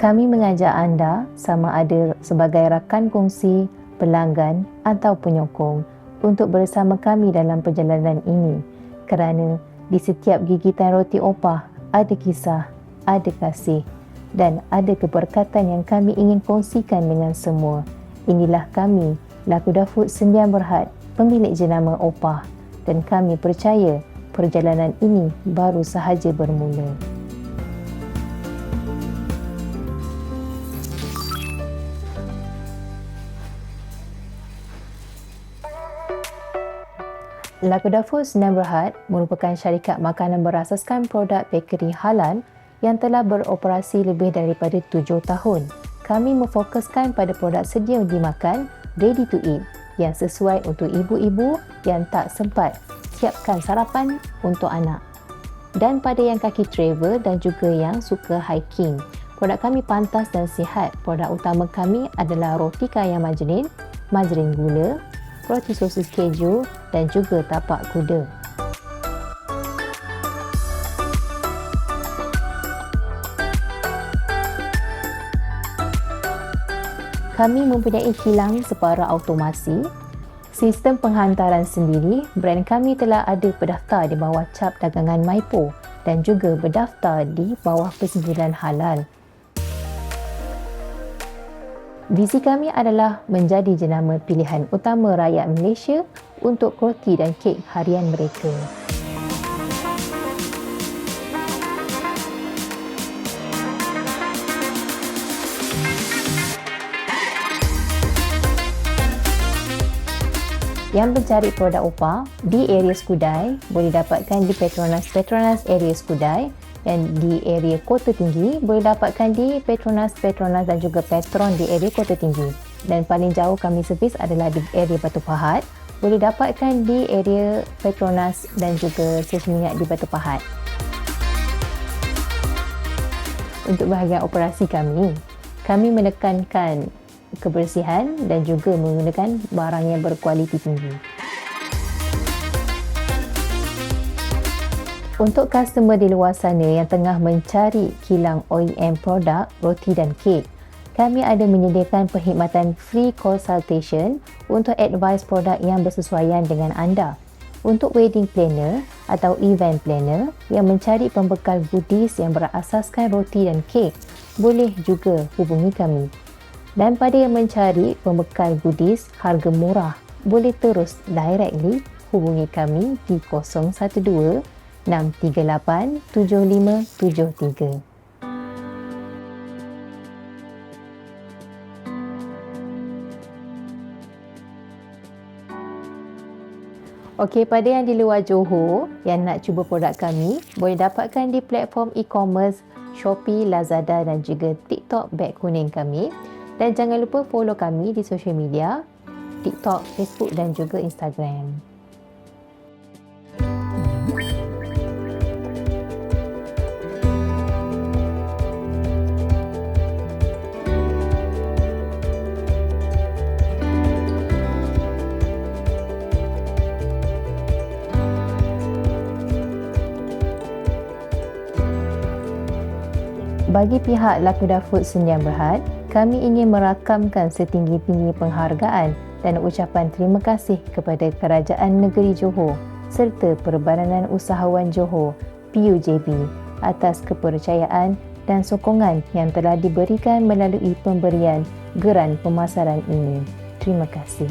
Kami mengajak anda sama ada sebagai rakan kongsi, pelanggan atau penyokong untuk bersama kami dalam perjalanan ini kerana di setiap gigitan roti opah ada kisah, ada kasih dan ada keberkatan yang kami ingin kongsikan dengan semua. Inilah kami, Lakuda Food Sendian Berhad, pemilik jenama opah dan kami percaya perjalanan ini baru sahaja bermula. Lakuda Foods merupakan syarikat makanan berasaskan produk bakery halal yang telah beroperasi lebih daripada tujuh tahun. Kami memfokuskan pada produk sedia dimakan, ready to eat yang sesuai untuk ibu-ibu yang tak sempat siapkan sarapan untuk anak. Dan pada yang kaki travel dan juga yang suka hiking, produk kami pantas dan sihat. Produk utama kami adalah roti kaya majrin, majrin gula, roti sosis keju dan juga tapak kuda. Kami mempunyai kilang separa automasi, sistem penghantaran sendiri. Brand kami telah ada berdaftar di bawah cap dagangan Maipo dan juga berdaftar di bawah persinggilan halal. Visi kami adalah menjadi jenama pilihan utama rakyat Malaysia untuk roti dan kek harian mereka. Yang mencari produk UPA di area Skudai boleh dapatkan di Petronas Petronas area Skudai dan di area Kota Tinggi boleh dapatkan di Petronas, Petronas dan juga Petron di area Kota Tinggi. Dan paling jauh kami servis adalah di area Batu Pahat. Boleh dapatkan di area Petronas dan juga stesen minyak di Batu Pahat. Untuk bahagian operasi kami, kami menekankan kebersihan dan juga menggunakan barang yang berkualiti tinggi. Untuk customer di luar sana yang tengah mencari kilang OEM produk, roti dan kek, kami ada menyediakan perkhidmatan free consultation untuk advice produk yang bersesuaian dengan anda. Untuk wedding planner atau event planner yang mencari pembekal goodies yang berasaskan roti dan kek, boleh juga hubungi kami. Dan pada yang mencari pembekal goodies harga murah, boleh terus directly hubungi kami di 012 638 7573. Okey, pada yang di luar Johor yang nak cuba produk kami, boleh dapatkan di platform e-commerce Shopee, Lazada dan juga TikTok beg kuning kami. Dan jangan lupa follow kami di social media, TikTok, Facebook dan juga Instagram. Bagi pihak Lakuda Food Sendian Berhad, kami ingin merakamkan setinggi-tinggi penghargaan dan ucapan terima kasih kepada Kerajaan Negeri Johor serta Perbadanan Usahawan Johor PUJB atas kepercayaan dan sokongan yang telah diberikan melalui pemberian geran pemasaran ini. Terima kasih.